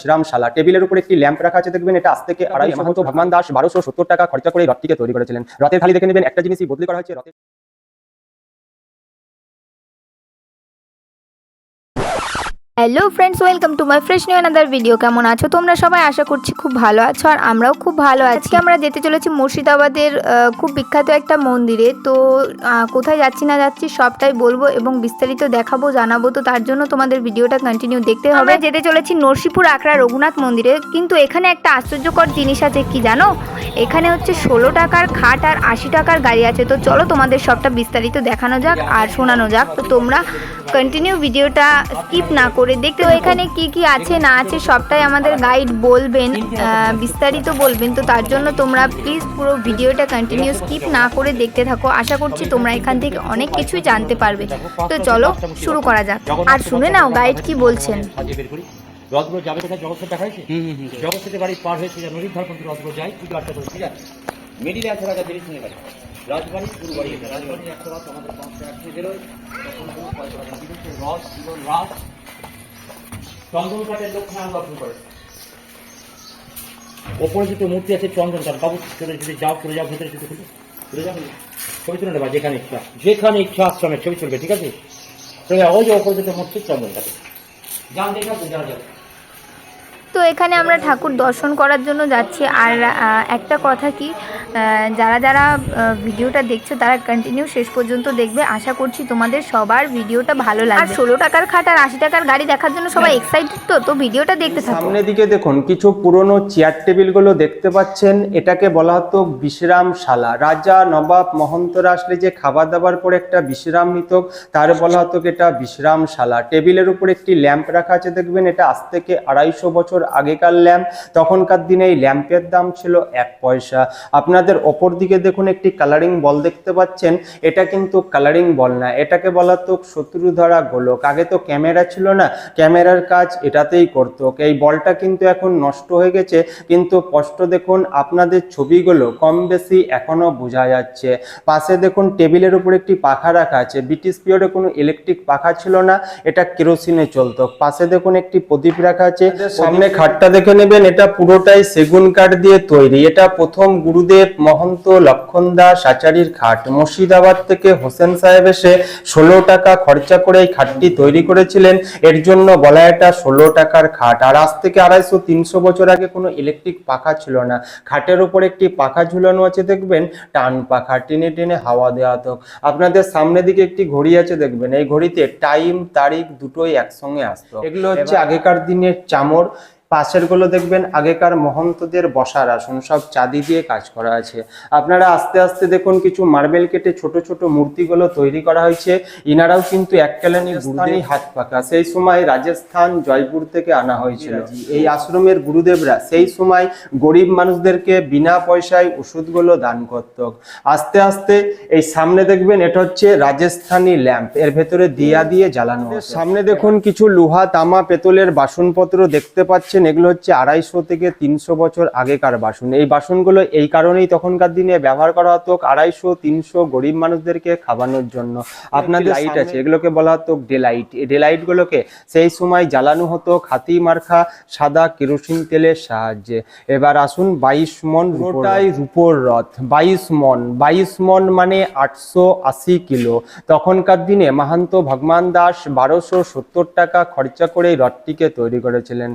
শ্রামশালা টেবিলের উপর একটি ল্যাম্প রাখা আছে দেখবেন এটা আজ থেকে আড়াই মাহতো ভগবান দাস বারোশো সত্তর টাকা খরচা করে রথটিকে তৈরি করেছিলেন। রথের খালি দেখে নেবেন একটা জিনিসই বদলি করা হয়েছে রথের hello friends welcome to my fresh new another video কেমন আছো? তোমরা সবাই আশা করছি খুব ভালো আছো আর আমরাও খুব ভালো আছি। আমরা যেতে চলেছি মুর্শিদাবাদের খুব বিখ্যাত একটা মন্দিরে। তো কোথায় যাচ্ছি না যাচ্ছি সবটাই বলব এবং বিস্তারিত দেখাবো, জানাব। তো তার জন্য তোমাদের ভিডিওটা কন্টিনিউ দেখতে হবে। যেতে চলেছি নরসিপুর আকড়া রঘুনাথ মন্দিরে। কিন্তু এখানে একটা আশ্চর্যকর জিনিস আছে কি জানো? এখানে হচ্ছে ষোলো টাকার খাট আর আশি টাকার গাড়ি আছে। তো চলো তোমাদের সবটা বিস্তারিত দেখানো যাক আর শোনানো যাক। তো তোমরা কন্টিনিউ ভিডিওটা স্কিপ না করে দেখতে তো এখানে কি কি আছে না আছে সবটাই আমাদের গাইড বলবেন বিস্তারিত বলবেন তো তার জন্য তোমরা প্লিজ পুরো ভিডিওটা কন্টিনিউ স্কিপ না করে দেখতে থাকো। আশা করছি তোমরা এখান থেকে অনেক কিছুই জানতে পারবে। তো চলো শুরু করা যাক। আর শুনে নাও গাইড কি বলছেন। রথগুলো যাবে দেখা জগৎ দেখা হয়েছে? জগৎ বাড়ি পার হয়েছে নদীর রথগুলো যায় পুজো করে ঠিক আছে মিডিলে আছে রাজা শুনে রাজবাড়ি পুরো বাড়ি এটা রাজবাড়ি একশো রথ আমাদের পাঁচশো একশো বেরোয় তখন কোনো পয়সা লাগে না। বিদেশে রথ জীবন রাত চন্দন কাঠের লক্ষ্যে আমরা শুরু করে ওপরে দুটো মূর্তি আছে, চন্দন কাঠ। বাবু, চলে যদি যাও, চলে যাও, ভেতরে ছবি তুলে চলে যাও ছবি তুলে নেবা, যেখানে ইচ্ছা। যেখানে ইচ্ছা, আশ্রমে ছবি তুলবে, ঠিক আছে? চলে যাও, ওই যে ওপরে দুটো মূর্তি, চন্দন কাঠে যান, দেখা যাও যাও তো এখানে আমরা ঠাকুর দর্শন করার জন্য যাচ্ছি। আর একটা কথা কি যারা যারা ভিডিওটা দেখছ তারা কন্টিনিউ শেষ পর্যন্ত দেখবে। আশা করছি তোমাদের সবার ভিডিওটা ভালো লাগবে। আর ষোলো টাকার খাট আর আশি টাকার গাড়ি দেখার জন্য সবাই এক্সাইটেড তো তো ভিডিওটা দেখতে থাকো। সামনের দিকে দেখুন কিছু পুরনো চেয়ার টেবিলগুলো দেখতে পাচ্ছেন। এটাকে বলা হতো বিশ্রামশালা। রাজা নবাব মহন্তরা আসলে যে খাবার দাবার পরে একটা বিশ্রাম নিত তার বলা হতো কি এটা বিশ্রামশালা। টেবিলের উপর একটি ল্যাম্প রাখা আছে দেখবেন এটা আজ থেকে আড়াইশো বছর আগেকার ল্যাম্প, তখনকার দিনে এই ল্যাম্পের দাম ছিল এক পয়সা। আপনাদের ওপর দিকে দেখুন একটি কালারিং বল দেখতে পাচ্ছেন। এটা কিন্তু কালারিং বল না, এটাকে বলা হতো শত্রুধরা গোলক। আগে তো ক্যামেরা ছিল না, ক্যামেরার কাজ এটাতেই করতো। এই বলটা কিন্তু এখন নষ্ট হয়ে গেছে, কিন্তু স্পষ্ট দেখুন আপনাদের ছবিগুলো কম বেশি এখনও বোঝা যাচ্ছে। পাশে দেখুন টেবিলের উপর একটি পাখা রাখা আছে। ব্রিটিশ পিরিয়ডে কোনো ইলেকট্রিক পাখা ছিল না, এটা কেরোসিনে চলতো। পাশে দেখুন একটি প্রদীপ রাখা আছে। সামনে খাটটা দেখে নেবেন এটা পুরোটাই সেগুন কাঠ দিয়ে তৈরি। এটা প্রথম গুরুদেব মহন্ত লক্ষণ দাস আচার্যের খাট। মুর্শিদাবাদ থেকে হোসেন সাহেব এসে ষোলো টাকা খরচা করে এই খাটটি তৈরি করেছিলেন। এর জন্য বলা এটা ষোলো টাকার খাট। আর আজ থেকে আড়াইশো তিনশো বছর আগে কোনো ইলেকট্রিক পাখা ছিল না। খাটের উপর একটি পাখা ঝুলানো আছে দেখবেন? টান পাখা টেনে টেনে হাওয়া দেওয়া হতো আপনাদের সামনের দিকে একটি ঘড়ি আছে দেখবেন? এই ঘড়িতে টাইম তারিখ দুটোই একসঙ্গে আসতো। এগুলো হচ্ছে আগেকার দিনের চামর পাশেরগুলো দেখবেন আগেকার মহন্তদের বসার আসন সব চাঁদি দিয়ে কাজ করা আছে। আপনারা আস্তে আস্তে দেখুন কিছু মার্বেল কেটে ছোট ছোট মূর্তিগুলো তৈরি করা হয়েছে। ইনারাও কিন্তু এককালানি গুরুদেবই হাত পাকা। সেই সময় রাজস্থান জয়পুর থেকে আনা হয়েছিল। এই আশ্রমের গুরুদেবরা সেই সময় গরিব মানুষদেরকে বিনা পয়সায় ওষুধগুলো দান করত। আস্তে আস্তে এই সামনে দেখবেন এটা হচ্ছে রাজস্থানী ল্যাম্প। এর ভেতরে দিয়া দিয়ে জ্বালানো সামনে দেখুন কিছু লোহা তামা পেতলের বাসনপত্র দেখতে পাচ্ছেন এগুলো হচ্ছে আড়াইশো থেকে তিনশো বছর আগেকার বাসন। এই বাসনগুলো এই কারণেই তখনকার দিনে ব্যবহার করা হতো আড়াইশো তিনশো গরিব মানুষদেরকে খাওয়ানোর জন্য। আপনাদের লাইট আছে এগুলোকে বলা হতো ডেলাইট এই ডেলাইট গুলোকে সেই সময় জ্বালানো হতো খাতি মার্খা সাদা কেরোসিন তেলের সাহায্যে। এবার আসুন বাইশ মন পুরোটাই রূপোর রথ বাইশ মন। বাইশ মন মানে আটশো আশি কিলো। তখনকার দিনে মাহান্ত ভগবান দাস বারোশো সত্তর টাকা খরচা করে রথটিকে তৈরি করেছিলেন।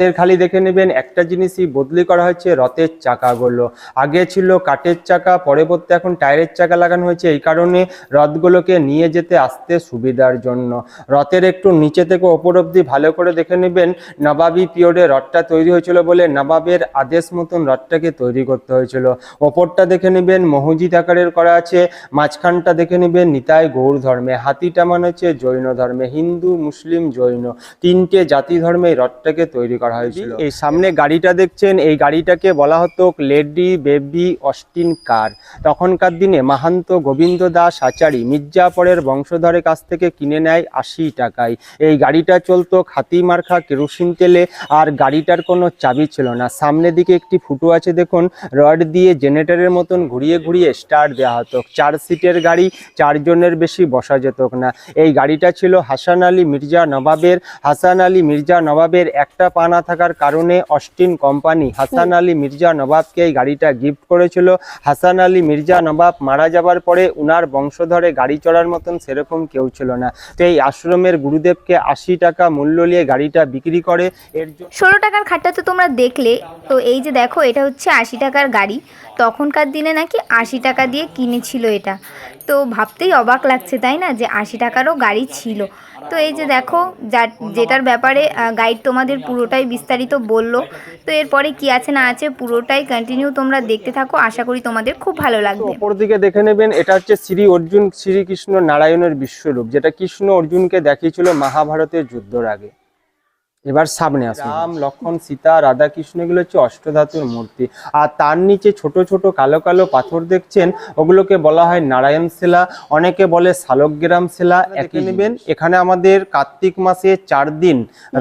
রথের খালি দেখে নেবেন। একটা জিনিসই বদলি করা হয়েছে, রথের চাকাগুলো আগে ছিল কাঠের চাকা পরবর্তী এখন টায়ারের চাকা লাগানো হয়েছে। এই কারণে রথগুলোকে নিয়ে যেতে আসতে সুবিধার জন্য। রথের একটু নিচে থেকে ওপর অব্দি ভালো করে দেখে নেবেন। নবাবী পিরিয়ডে রথটা তৈরি হয়েছিল বলে নবাবের আদেশ মতন রথটাকে তৈরি করতে হয়েছিল। ওপরটা দেখে নেবেন মহজিদ আকারের করা আছে। মাঝখানটা দেখে নেবেন, নিতাই গৌর ধর্মে। হাতিটা মানে হচ্ছে জৈন ধর্মে। হিন্দু, মুসলিম, জৈন। তিনটে জাতি ধর্মে রথটাকে তৈরি করা হয়েছিল। এই সামনে গাড়িটা দেখছেন এই গাড়িটাকে বলা হতো লেডি বেবি অস্টিন কার। তখনকার দিনে মাহান্ত গোবিন্দ দাস আচারি মির্জাপরের বংশধরের কাছ থেকে কিনে নেয় আশি টাকায়। এই গাড়িটা চলতো খাতি মার্খা কেরোসিন তেলে আর গাড়িটার কোনো চাবি ছিল না। সামনের দিকে একটি ফুটো আছে দেখুন রড দিয়ে জেনারেটরের মতন ঘুরিয়ে ঘুরিয়ে স্টার্ট দেওয়া হতো। চার সিটের গাড়ি চারজনের বেশি বসা যেত না। এই গাড়িটা ছিল হাসান আলী মির্জা নবাবের হাসান আলী মির্জা নবাবের একটা পানা না থাকার কারণে অস্টিন কোম্পানি হাসান আলী মির্জা নবাবকে এই গাড়িটা গিফট করেছিল। হাসান আলী মির্জা নবাব মারা যাবার পরে উনার বংশধরে গাড়ি চড়ার মতন সেরকম কেউ ছিল না। তো এই আশ্রমের গুরুদেবকে আশি টাকা মূল্য নিয়ে গাড়িটা বিক্রি করে এর ষোলো টাকার খাটটা তো তোমরা দেখলে। তো এই যে দেখো, এটা হচ্ছে আশি টাকার গাড়ি। তখনকার দিনে নাকি আশি টাকা দিয়ে কিনেছিল এটা। তো ভাবতেই অবাক লাগছে, তাই না? যে আশি টাকারও গাড়ি ছিল। তো এই যে দেখো যা যেটার ব্যাপারে গাইড তোমাদের পুরোটাই বিস্তারিত বলল। তো এরপরে কি আছে না আছে পুরোটাই কন্টিনিউ তোমরা দেখতে থাকো। আশা করি তোমাদের খুব ভালো লাগবে। উপর দিকে দেখে নেবেন এটা হচ্ছে শ্রী অর্জুন শ্রীকৃষ্ণ নারায়ণের বিশ্বরূপ যেটা কৃষ্ণ অর্জুনকে দেখিয়েছিল মহাভারতের যুদ্ধর আগে। এবার সামনে আসুন রাম লক্ষণ সীতা রাধা কৃষ্ণ এগুলো হচ্ছে অষ্টধাতুর মূর্তি। আর তার নিচে ছোট ছোট কালো কালো পাথর দেখছেন ওগুলোকে বলা হয় নারায়ণ শিলা অনেকে বলে শালগ্রাম শিলা একই নেবেন। এখানে আমাদের কার্তিক মাসে চার দিন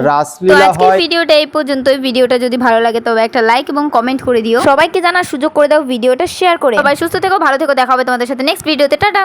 রাসলীলা হয়। ভিডিওটা এই পর্যন্তই। ভিডিওটা যদি ভালো লাগে তবে একটা লাইক এবং কমেন্ট করে দিও। সবাইকে জানার সুযোগ করে দাও ভিডিওটা শেয়ার করে। সবাই সুস্থ থেকো ভালো থেকো দেখা হবে তোমাদের সাথে নেক্সট ভিডিওতে। টাটা!